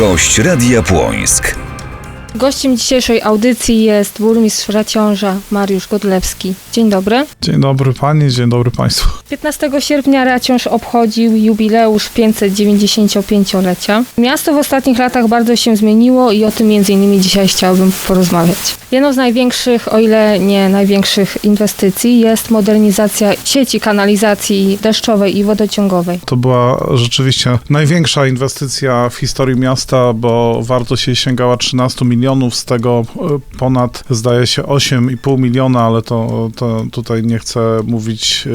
Gość Radia Płońsk. Gościem dzisiejszej audycji jest burmistrz Raciąża Mariusz Godlewski. Dzień dobry. Dzień dobry pani, dzień dobry państwu. 15 sierpnia Raciąż obchodził jubileusz 595-lecia. Miasto w ostatnich latach bardzo się zmieniło i o tym między innymi dzisiaj chciałabym porozmawiać. Jedną z największych, o ile nie największych inwestycji jest modernizacja sieci kanalizacji deszczowej i wodociągowej. To była rzeczywiście największa inwestycja w historii miasta, bo wartość jej sięgała 13 milionów, z tego e, ponad zdaje się 8,5 miliona, ale to, to tutaj nie chcę mówić, e,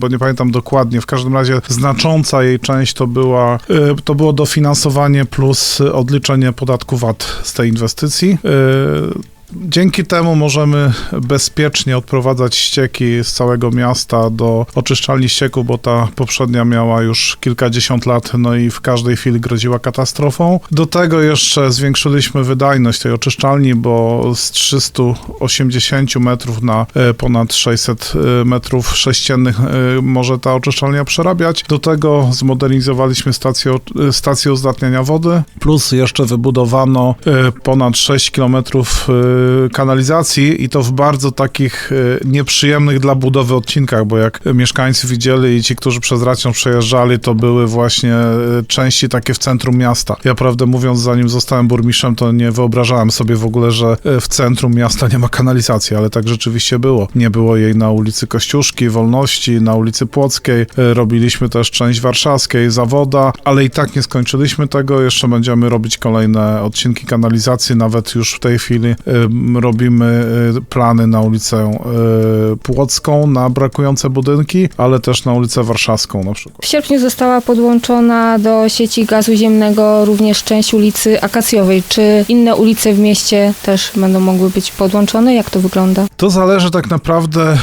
bo nie pamiętam dokładnie. W każdym razie znacząca jej część to, była, e, to było dofinansowanie plus odliczenie podatku VAT z tej inwestycji. Dzięki temu możemy bezpiecznie odprowadzać ścieki z całego miasta do oczyszczalni ścieków, bo ta poprzednia miała już kilkadziesiąt lat, no i w każdej chwili groziła katastrofą. Do tego jeszcze zwiększyliśmy wydajność tej oczyszczalni, bo z 380 metrów na e, ponad 600 e, metrów sześciennych e, może ta oczyszczalnia przerabiać. Do tego zmodernizowaliśmy stację, stację uzdatniania wody, plus jeszcze wybudowano ponad 6 kilometrów kanalizacji i to w bardzo takich nieprzyjemnych dla budowy odcinkach, bo jak mieszkańcy widzieli i ci, którzy przez Racią przejeżdżali, to były właśnie części takie w centrum miasta. Ja prawdę mówiąc, zanim zostałem burmistrzem, to nie wyobrażałem sobie w ogóle, że w centrum miasta nie ma kanalizacji, ale tak rzeczywiście było. Nie było jej na ulicy Kościuszki, Wolności, na ulicy Płockiej. Robiliśmy też część warszawskiej, Zawoda, ale i tak nie skończyliśmy tego. Jeszcze będziemy robić kolejne odcinki kanalizacji, nawet już w tej chwili robimy y, plany na ulicę y, Płocką, na brakujące budynki, ale też na ulicę Warszawską na przykład. W sierpniu została podłączona do sieci gazu ziemnego również część ulicy Akacjowej. Czy inne ulice w mieście też będą mogły być podłączone? Jak to wygląda? To zależy tak naprawdę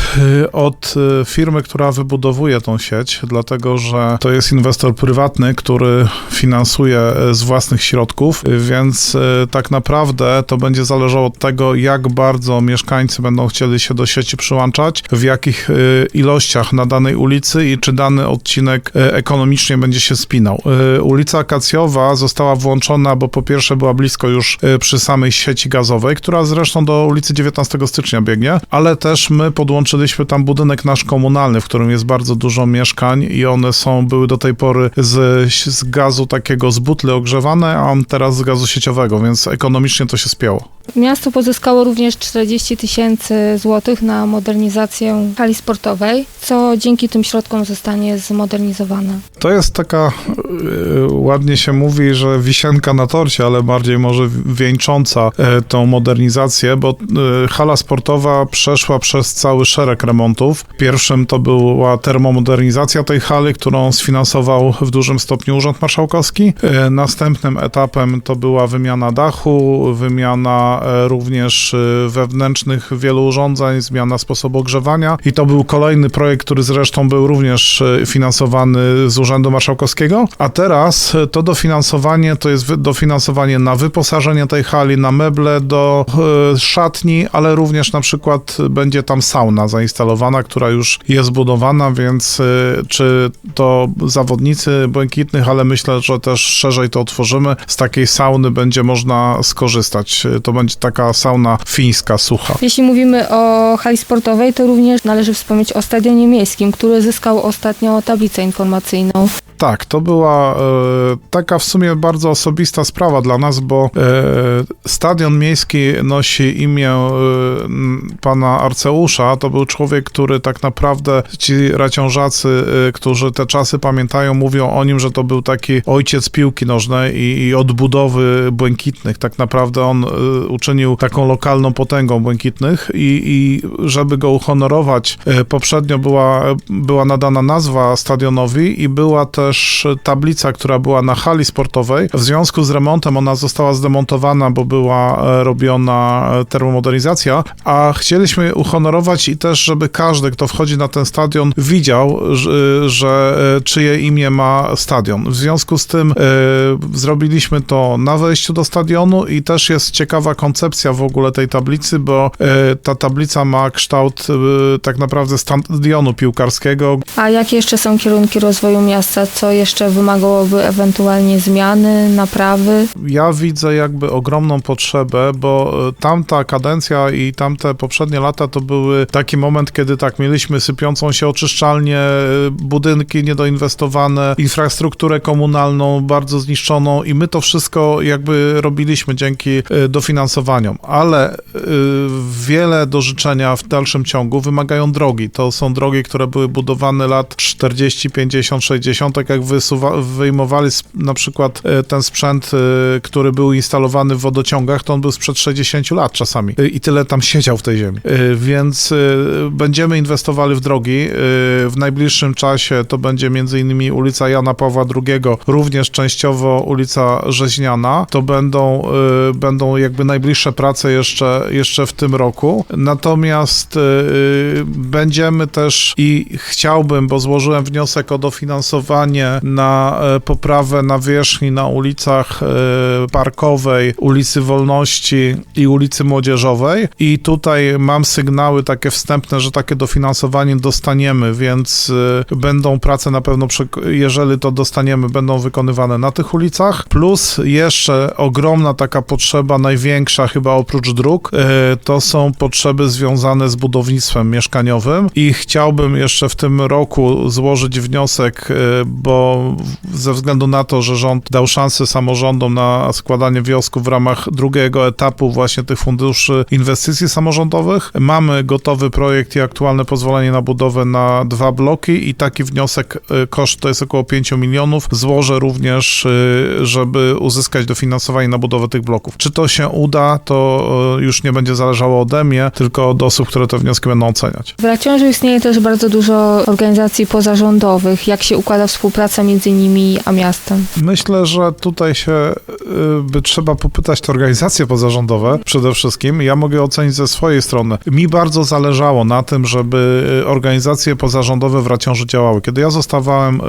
y, od firmy, która wybudowuje tą sieć, dlatego że to jest inwestor prywatny, który finansuje z własnych środków, więc tak naprawdę to będzie zależało od tego, tego, jak bardzo mieszkańcy będą chcieli się do sieci przyłączać, w jakich y, ilościach na danej ulicy i czy dany odcinek y, ekonomicznie będzie się spinał. Y, ulica Akacjowa została włączona, bo po pierwsze była blisko już przy samej sieci gazowej, która zresztą do ulicy 19 stycznia biegnie, ale też my podłączyliśmy tam budynek nasz komunalny, w którym jest bardzo dużo mieszkań i one są, były do tej pory z, z gazu takiego z butli ogrzewane, a teraz z gazu sieciowego, więc ekonomicznie to się spięło. Miasto pozyskało również 40 tysięcy złotych na modernizację hali sportowej, co dzięki tym środkom zostanie zmodernizowane. To jest taka, yy, ładnie się mówi, że wisienka na torcie, ale bardziej może wieńcząca yy, tą modernizację, bo yy, hala sportowa przeszła przez cały szereg remontów. Pierwszym to była termomodernizacja tej hali, którą sfinansował w dużym stopniu Urząd Marszałkowski. Następnym etapem to była wymiana dachu, wymiana również wewnętrznych wielu urządzeń, zmiana sposobu ogrzewania i to był kolejny projekt, który zresztą był również finansowany z Urzędu Marszałkowskiego, a teraz to dofinansowanie to jest dofinansowanie na wyposażenie tej hali, na meble do szatni, ale również na przykład będzie tam sauna zainstalowana, która już jest budowana, więc czy to zawodnicy błękitnych, ale myślę, że też szerzej to otworzymy, z takiej sauny będzie można skorzystać. To będzie taka sauna fińska, sucha. Jeśli mówimy o hali sportowej, to również należy wspomnieć o stadionie miejskim, który zyskał ostatnio tablicę informacyjną. Tak, to była e, taka w sumie bardzo osobista sprawa dla nas, bo e, stadion miejski nosi imię e, pana Arceusza. To był człowiek, który tak naprawdę ci raciążacy, e, którzy te czasy pamiętają, mówią o nim, że to był taki ojciec piłki nożnej i, i odbudowy błękitnych. Tak naprawdę on e, uczynił taką lokalną potęgą błękitnych i, i żeby go uhonorować, e, poprzednio była, była nadana nazwa stadionowi i była też tablica, która była na hali sportowej. W związku z remontem ona została zdemontowana, bo była e, robiona e, termomodernizacja, a chcieliśmy uhonorować i też, żeby każdy, kto wchodzi na ten stadion, widział, że, że czyje imię ma stadion. W związku z tym zrobiliśmy to na wejściu do stadionu i też jest ciekawa koncepcja w w ogóle tej tablicy, bo e, ta tablica ma kształt e, tak naprawdę stadionu piłkarskiego. A jakie jeszcze są kierunki rozwoju miasta? Co jeszcze wymagałoby ewentualnie zmiany, naprawy? Ja widzę jakby ogromną potrzebę, bo e, tamta kadencja i tamte poprzednie lata to były taki moment, kiedy tak mieliśmy sypiącą się oczyszczalnię, budynki niedoinwestowane, infrastrukturę komunalną bardzo zniszczoną i my to wszystko jakby robiliśmy dzięki dofinansowaniom, ale e, wiele do życzenia w dalszym ciągu wymagają drogi. To są drogi, które były budowane lat 40, 50, 60, tak jak wysuwa, wyjmowali na przykład e, ten sprzęt, e, który był instalowany w wodociągach, to on był sprzed 60 lat czasami i tyle tam siedział w tej ziemi. Więc będziemy inwestowali w drogi. W najbliższym czasie to będzie innymi ulica Jana Pawła II, również częściowo ulica Rzeźniana. To będą, będą jakby najbliższe prace jeszcze, jeszcze w tym roku. Natomiast e, będziemy też i chciałbym, bo złożyłem wniosek o dofinansowanie na e, poprawę nawierzchni na ulicach e, Parkowej, ulicy Wolności i ulicy Młodzieżowej i tutaj mam sygnały takie wstępne, że takie dofinansowanie dostaniemy, więc e, będą prace na pewno, jeżeli to dostaniemy, będą wykonywane na tych ulicach, plus jeszcze ogromna taka potrzeba, największa chyba oprócz dróg, e, to są potrzeby związane z budownictwem mieszkaniowym i chciałbym jeszcze w tym roku złożyć wniosek, e, bo ze względu na to, że rząd dał szansę samorządom na składanie wniosków w ramach drugiego etapu właśnie tych funduszy inwestycji samorządowych, mamy gotowy projekt i aktualne pozwolenie na budowę na dwa bloki i taki wniosek, e, koszt to jest około 5 milionów, złożę również, żeby uzyskać dofinansowanie na budowę tych bloków. Czy to się uda, to e, już nie będzie zależało ode mnie, tylko od osób, które te wnioski będą oceniać. W Raciążu istnieje też bardzo dużo organizacji pozarządowych. Jak się układa współpraca między nimi a miastem? Myślę, że tutaj się y, by trzeba popytać te organizacje pozarządowe przede wszystkim. Ja mogę ocenić ze swojej strony. Mi bardzo zależało na tym, żeby y, organizacje pozarządowe w Raciążu działały. Kiedy ja zostawałem,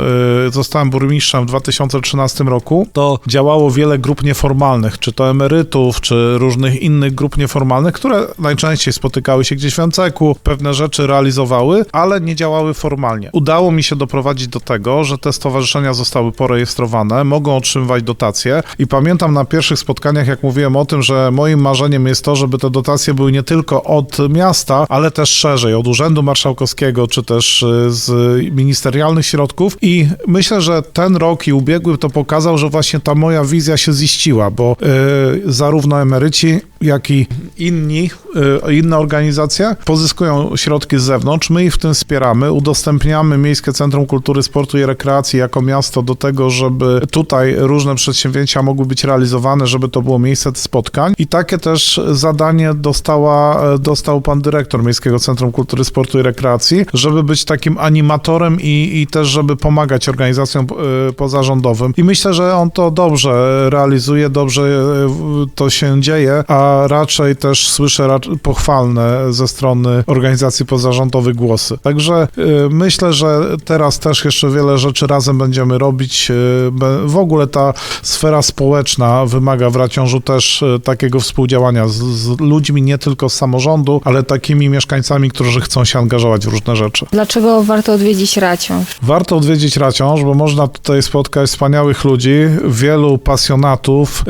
y, zostałem burmistrzem w 2013 roku, to działało wiele grup nieformalnych, czy to emerytów, czy różnych innych grup nieformalnych, które najczęściej spotykały się gdzieś w MCK-u, pewne rzeczy realizowały, ale nie działały formalnie. Udało mi się doprowadzić do tego, że te stowarzyszenia zostały porejestrowane, mogą otrzymywać dotacje i pamiętam na pierwszych spotkaniach, jak mówiłem o tym, że moim marzeniem jest to, żeby te dotacje były nie tylko od miasta, ale też szerzej, od Urzędu Marszałkowskiego, czy też y, z ministerialnych środków i myślę, że ten rok i ubiegły to pokazał, że właśnie ta moja wizja się ziściła, bo y, zarówno emeryci, jak i inni, y, inne organizacje pozyskują środki z zewnątrz, my ich w tym wspieramy, udostępniamy Miejskie Centrum Kultury, Sportu i Rekreacji jako miasto do tego, żeby tutaj różne przedsięwzięcia mogły być realizowane, żeby to było miejsce spotkań. I takie też zadanie dostała, e, dostał pan dyrektor Miejskiego Centrum Kultury, Sportu i Rekreacji, żeby być takim animatorem i, i też, żeby pomagać organizacjom e, pozarządowym. I myślę, że on to dobrze realizuje, dobrze e, to się dzieje, a raczej też słyszę pochwalne ze strony organizacji pozarządowych głosy. Także y, myślę, że teraz też jeszcze wiele rzeczy razem będziemy robić. y, W ogóle ta sfera społeczna wymaga w Raciążu też y, takiego współdziałania z, z ludźmi, nie tylko z samorządu, ale takimi mieszkańcami, którzy chcą się angażować w różne rzeczy. Dlaczego warto odwiedzić Raciąż? Warto odwiedzić Raciąż, bo można tutaj spotkać wspaniałych ludzi, wielu pasjonatów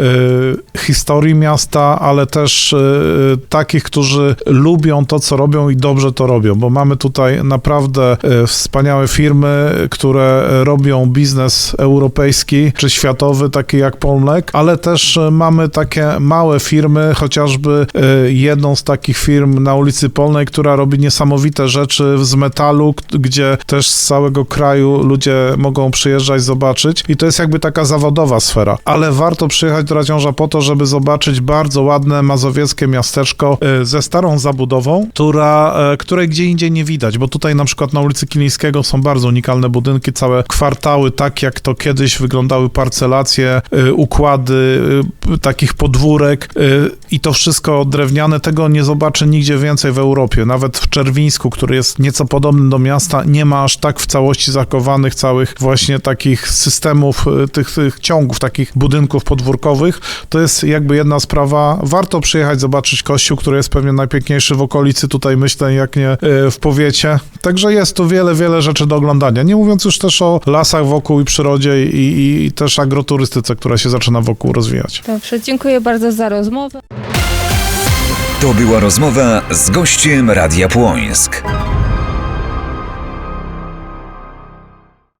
y, historii miasta, ale też y, takich, którzy lubią to, co robią i dobrze to robią, bo mamy tutaj naprawdę y, wspaniałe firmy, które robią biznes europejski czy światowy, taki jak Polmlek, ale też y, mamy takie małe firmy, chociażby y, jedną z takich firm na ulicy Polnej, która robi niesamowite rzeczy z metalu, gdzie też z całego kraju ludzie mogą przyjeżdżać, zobaczyć. I to jest jakby taka zawodowa sfera, ale warto przyjechać do Raciąża po to, żeby zobaczyć bardzo ładne mazowieckie miasteczko y, ze starą zabudową, która, e, której gdzie indziej nie widać, bo tutaj na przykład na ulicy Kilińskiego są bardzo unikalne budynki, całe kwartały, tak jak to kiedyś wyglądały parcelacje, y, układy takich podwórek i to wszystko drewniane, tego nie zobaczę nigdzie więcej w Europie. Nawet w Czerwińsku, który jest nieco podobny do miasta, nie ma aż tak w całości zakowanych całych właśnie takich systemów, tych, tych ciągów, takich budynków podwórkowych. To jest jakby jedna sprawa. Warto warto przyjechać, zobaczyć kościół, który jest pewnie najpiękniejszy w okolicy, tutaj myślę, jak nie y, w powiecie. Także jest tu wiele, wiele rzeczy do oglądania. Nie mówiąc już też o lasach wokół i przyrodzie i, i, i też agroturystyce, która się zaczyna wokół rozwijać. Dobrze, dziękuję bardzo za rozmowę. To była rozmowa z gościem Radia Płońsk.